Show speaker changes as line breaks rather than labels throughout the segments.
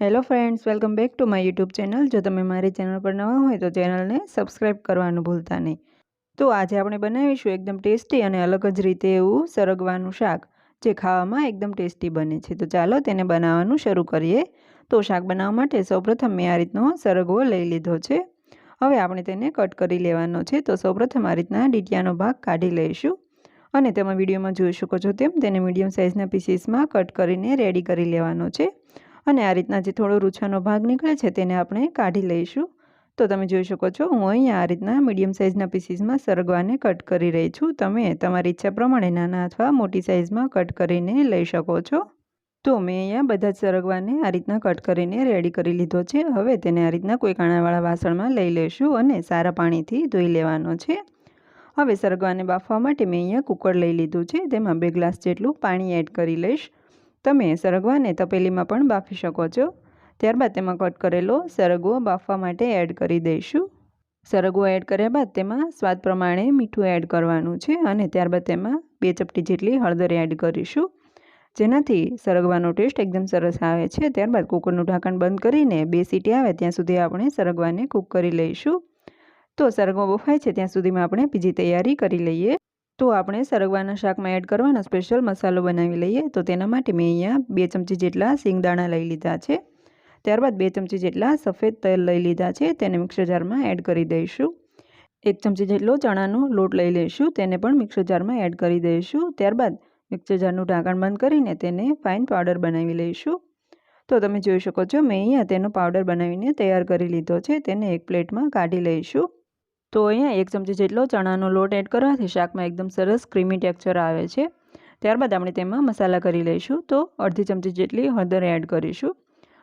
Hello friends welcome back to my YouTube channel જો તમે મારી ચેનલ પર નવા હોય તો ચેનલને સબસ્ક્રાઈબ કરવાનું ભૂલતા નહીં. તો આજે આપણે બનાવીશું એકદમ ટેસ્ટી અને અલગ જ રીતે એવું સરગવાનું શાક, જે ખાવામાં એકદમ ટેસ્ટી બને છે. તો ચાલો તેને બનાવવાનું શરૂ કરીએ. તો શાક બનાવવા માટે સૌપ્રથમ મેં આ રીતનો સરગવો લઈ લીધો છે. હવે આપણે તેને કટ કરી લેવાનો છે. તો સૌપ્રથમ આ રીતના ડીટિયાનો ભાગ કાઢી લઈશું. અને તમે વિડીયોમાં જોઈ શકો છો તેમ તેને મીડિયમ સાઇઝના પીસીસમાં કટ કરીને રેડી કરી લેવાનો છે. અને આ રીતના જે થોડો રૂછાનો ભાગ નીકળે છે તેને આપણે કાઢી લઈશું. તો તમે જોઈ શકો છો, હું અહીંયા આ રીતના મીડિયમ સાઇઝના પીસીસમાં સરગવાને કટ કરી રહી છું. તમે તમારી ઈચ્છા પ્રમાણે નાના અથવા મોટી સાઇઝમાં કટ કરીને લઈ શકો છો. તો મેં અહીંયા બધા જ સરગવાને આ રીતના કટ કરીને રેડી કરી લીધો છે. હવે તેને આ રીતના કોઈ કાણાવાળા વાસણમાં લઈ લઈશું અને સારા પાણીથી ધોઈ લેવાનો છે. હવે સરગવાને બાફવા માટે મેં અહીંયા કુકર લઈ લીધું છે. તેમાં બે ગ્લાસ જેટલું પાણી એડ કરી લઈશ. તમે સરગવાને તપેલીમાં પણ બાફી શકો છો. ત્યારબાદ તેમાં કટ કરેલો સરગવો બાફવા માટે એડ કરી દઈશું. સરગવો એડ કર્યા બાદ તેમાં સ્વાદ પ્રમાણે મીઠું એડ કરવાનું છે અને ત્યારબાદ તેમાં બે ચપટી જેટલી હળદર એડ કરીશું. જેનાથી સરગવાનો ટેસ્ટ એકદમ સરસ આવે છે. ત્યારબાદ કુકરનું ઢાંકણ બંધ કરીને બે સીટી આવે ત્યાં સુધી આપણે સરગવાને કૂક કરી લઈશું. તો સરગવો બફાય છે ત્યાં સુધીમાં આપણે બીજી તૈયારી કરી લઈએ. તો આપણે સરગવાના શાકમાં એડ કરવાનો સ્પેશિયલ મસાલો બનાવી લઈએ. તો તેના માટે મેં અહીંયા બે ચમચી જેટલા સિંગદાણા લઈ લીધા છે. ત્યારબાદ બે ચમચી જેટલા સફેદ તેલ લઈ લીધા છે. તેને મિક્સર જારમાં એડ કરી દઈશું. એક ચમચી જેટલો ચણાનો લોટ લઈ લઈશું. તેને પણ મિક્સર જારમાં એડ કરી દઈશું. ત્યારબાદ મિક્સર જારનું ઢાંકણ બંધ કરીને તેને ફાઇન પાવડર બનાવી લઈશું. તો તમે જોઈ શકો છો, મેં અહીંયા તેનો પાવડર બનાવીને તૈયાર કરી લીધો છે. તેને એક પ્લેટમાં કાઢી લઈશું. તો અહીંયા એક ચમચી જેટલો ચણાનો લોટ એડ કરવાથી શાકમાં એકદમ સરસ ક્રીમી ટેક્ચર આવે છે. ત્યારબાદ આપણે તેમાં મસાલા કરી લઈશું. તો અડધી ચમચી જેટલી હળદર એડ કરીશું.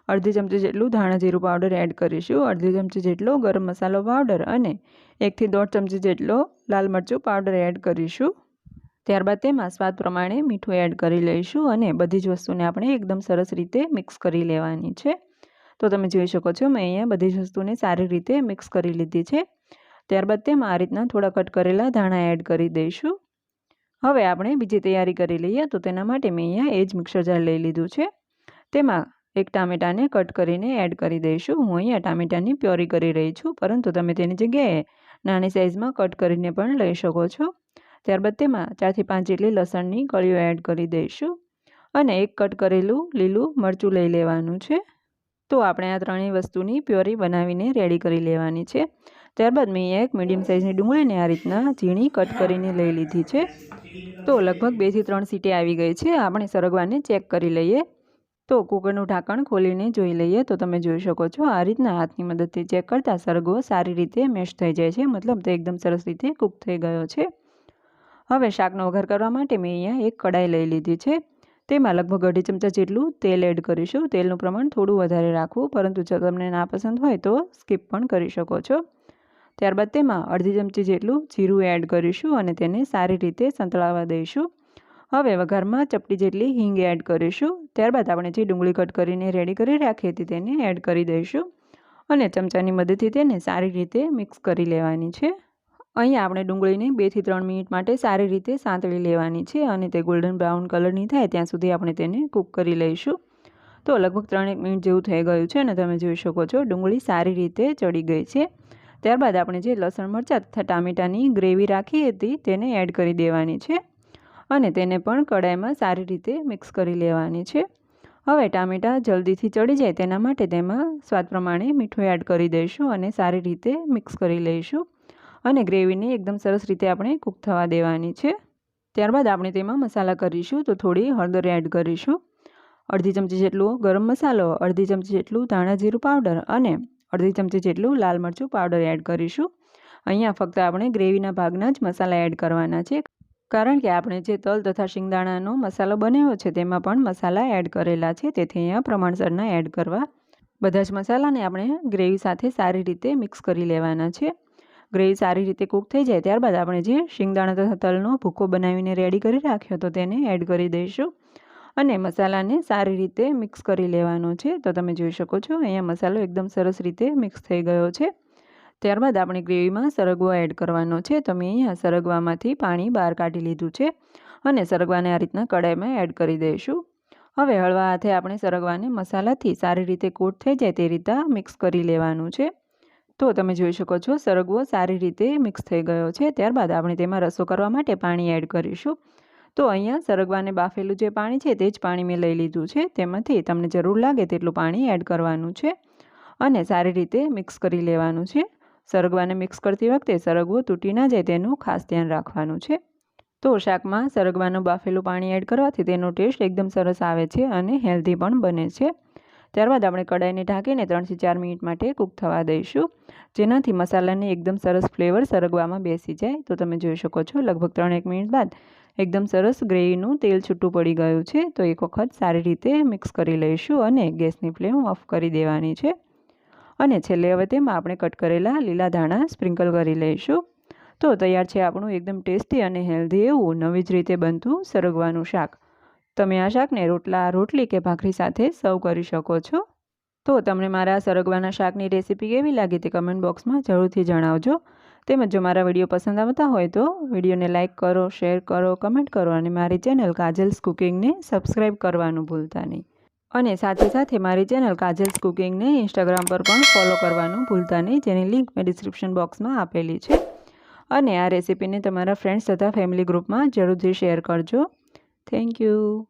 અડધી ચમચી જેટલું ધાણા જીરું પાવડર એડ કરીશું. અડધી ચમચી જેટલો ગરમ મસાલો પાવડર અને એકથી દોઢ ચમચી જેટલો લાલ મરચું પાવડર એડ કરીશું. ત્યારબાદ તેમાં સ્વાદ પ્રમાણે મીઠું એડ કરી લઈશું અને બધી જ વસ્તુને આપણે એકદમ સરસ રીતે મિક્સ કરી લેવાની છે. તો તમે જોઈ શકો છો, મેં અહીંયા બધી જ વસ્તુને સારી રીતે મિક્સ કરી લીધી છે. ત્યારબાદ તેમાં આ રીતના થોડા કટ કરેલા ધાણા એડ કરી દઈશું. હવે આપણે બીજી તૈયારી કરી લઈએ તો તેના માટે મેં અહીંયા એ જ મિક્સર જાર લઈ લીધું છે. તેમાં એક ટામેટાને કટ કરીને એડ કરી દઈશું. હું અહીંયા ટામેટાની પ્યોરી કરી રહી છું, પરંતુ તમે તેની જગ્યાએ નાની સાઇઝમાં કટ કરીને પણ લઈ શકો છો. ત્યારબાદ તેમાં ચારથી પાંચ જેટલી લસણની કળીઓ એડ કરી દઈશું. અને એક કટ કરેલું લીલું મરચું લઈ લેવાનું છે. તો આપણે આ ત્રણેય વસ્તુની પ્યોરી બનાવીને રેડી કરી લેવાની છે. ત્યારબાદ મેં એક મીડિયમ સાઇઝની ડુંગળીને આ રીતના ઝીણી કટ કરીને લઈ લીધી છે. તો લગભગ બેથી ત્રણ સીટી આવી ગઈ છે. આપણે સરગવાને ચેક કરી લઈએ. તો કુકરનું ઢાંકણ ખોલીને જોઈ લઈએ તો તમે જોઈ શકો છો આ રીતના હાથની મદદથી ચેક કરતાં સરગવો સારી રીતે મેશ થઈ જાય છે. મતલબ તે એકદમ સરસ રીતે કૂક થઈ ગયો છે. હવે શાકનો વઘાર કરવા માટે મેં અહીંયા એક કડાઈ લઈ લીધી છે. તેમાં લગભગ અઢી ચમચા જેટલું તેલ એડ કરીશું. તેલનું પ્રમાણ થોડું વધારે રાખવું. પરંતુ જો તમને ના પસંદ હોય તો સ્કીપ પણ કરી શકો છો. ત્યારબાદ તેમાં અડધી ચમચી જેટલું જીરું એડ કરીશું અને તેને સારી રીતે સંતળાવા દઈશું. હવે વઘારમાં ચપટી જેટલી હિંગ એડ કરીશું. ત્યારબાદ આપણે જે ડુંગળી કટ કરીને રેડી કરી રાખી હતી તેને એડ કરી દઈશું અને ચમચાની મદદથી તેને સારી રીતે મિક્સ કરી લેવાની છે. અહીંયા આપણે ડુંગળીને બેથી ત્રણ મિનિટ માટે સારી રીતે સાંતળી લેવાની છે અને તે ગોલ્ડન બ્રાઉન કલરની થાય ત્યાં સુધી આપણે તેને કૂક કરી લઈશું. તો લગભગ ત્રણેક મિનિટ જેવું થઈ ગયું છે અને તમે જોઈ શકો છો ડુંગળી સારી રીતે ચડી ગઈ છે. ત્યારબાદ આપણે જે લસણ મરચાં તથા ટામેટાની ગ્રેવી રાખી હતી તેને એડ કરી દેવાની છે અને તેને પણ કડાઈમાં સારી રીતે મિક્સ કરી લેવાની છે. હવે ટામેટાં જલ્દીથી ચડી જાય તેના માટે તેમાં સ્વાદ પ્રમાણે મીઠું એડ કરી દઈશું અને સારી રીતે મિક્સ કરી લઈશું અને ગ્રેવીને એકદમ સરસ રીતે આપણે કૂક થવા દેવાની છે. ત્યારબાદ આપણે તેમાં મસાલા કરીશું તો થોડી હળદર એડ કરીશું. અડધી ચમચી જેટલું ગરમ મસાલો, અડધી ચમચી જેટલું ધાણા જીરું પાવડર અને અડધી ચમચી જેટલું લાલ મરચું પાવડર એડ કરીશું. અહીંયા ફક્ત આપણે ગ્રેવીના ભાગના જ મસાલા એડ કરવાના છે. કારણ કે આપણે જે તલ તથા શિંગદાણાનો મસાલો બનાવ્યો છે તેમાં પણ મસાલા એડ કરેલા છે. તેથી અહીંયા પ્રમાણસરના એડ કરવા બધા જ મસાલાને આપણે ગ્રેવી સાથે સારી રીતે મિક્સ કરી લેવાના છે. ગ્રેવી સારી રીતે કૂક થઈ જાય ત્યારબાદ આપણે જે શિંગદાણા તથા તલનો ભૂકો બનાવીને રેડી કરી રાખ્યો તો તેને એડ કરી દઈશું. અને મસાલાને સારી રીતે મિક્સ કરી લેવાનો છે. તો તમે જોઈ શકો છો, અહીંયા મસાલો એકદમ સરસ રીતે મિક્સ થઈ ગયો છે. ત્યારબાદ આપણે ગ્રેવીમાં સરગવો એડ કરવાનો છે. તો મેં અહીંયા સરગવામાંથી પાણી બહાર કાઢી લીધું છે અને સરગવાને આ રીતના કડાઈમાં એડ કરી દઈશું. હવે હળવા હાથે આપણે સરગવાને મસાલાથી સારી રીતે કોટ થઈ જાય તે રીતે મિક્સ કરી લેવાનું છે. તો તમે જોઈ શકો છો, સરગવો સારી રીતે મિક્સ થઈ ગયો છે. ત્યારબાદ આપણે તેમાં રસો કરવા માટે પાણી એડ કરીશું. તો અહીંયા સરગવાને બાફેલું જે પાણી છે તે જ પાણી મેં લઈ લીધું છે. તેમાંથી તમને જરૂર લાગે તેટલું પાણી એડ કરવાનું છે અને સારી રીતે મિક્સ કરી લેવાનું છે. સરગવાને મિક્સ કરતી વખતે સરગવો તૂટી ના જાય તેનું ખાસ ધ્યાન રાખવાનું છે. તો શાકમાં સરગવાનું બાફેલું પાણી એડ કરવાથી તેનો ટેસ્ટ એકદમ સરસ આવે છે અને હેલ્ધી પણ બને છે. ત્યારબાદ આપણે કડાઈને ઢાંકીને ત્રણથી ચાર મિનિટ માટે કૂક થવા દઈશું. જેનાથી મસાલાની એકદમ સરસ ફ્લેવર સરગવામાં બેસી જાય. તો તમે જોઈ શકો છો, લગભગ ત્રણ એક મિનિટ બાદ એકદમ સરસ ગ્રેવીનું તેલ છૂટું પડી ગયું છે, તો એક વખત સારી રીતે મિક્સ કરી લઈશું અને ગેસની ફ્લેમ ઓફ કરી દેવાની છે. અને છેલ્લે હવે તેમાં આપણે કટ કરેલા લીલા ધાણા સ્પ્રિંકલ કરી લઈશું. તો તૈયાર છે આપણું એકદમ ટેસ્ટી અને હેલ્ધી એવું નવી જ રીતે બનતું સરગવાનું શાક. તમે આ શાકને રોટલા, રોટલી કે ભાખરી સાથે સર્વ કરી શકો છો. તો તમને મારા સરગવાના શાકની રેસીપી કેવી લાગી તે કમેન્ટ બોક્સમાં જરૂરથી જણાવજો. તેમજ જો મારા વીડિયો પસંદ આવતા હોય તો વિડીયોને લાઇક કરો, શેર કરો, કમેન્ટ કરો અને મારી ચેનલ કાજલ્સ કુકિંગને સબસ્ક્રાઈબ કરવાનું ભૂલતા નહીં. અને સાથે સાથે મારી ચેનલ કાજલ્સ કુકિંગને ઇન્સ્ટાગ્રામ પર પણ ફોલો કરવાનું ભૂલતા નહીં, જેની લિંક મેં ડિસ્ક્રિપ્શન બોક્સમાં આપેલી છે. અને આ રેસીપીને તમારા ફ્રેન્ડ્સ તથા ફેમિલી ગ્રુપમાં જરૂરથી શેર કરજો. Thank you.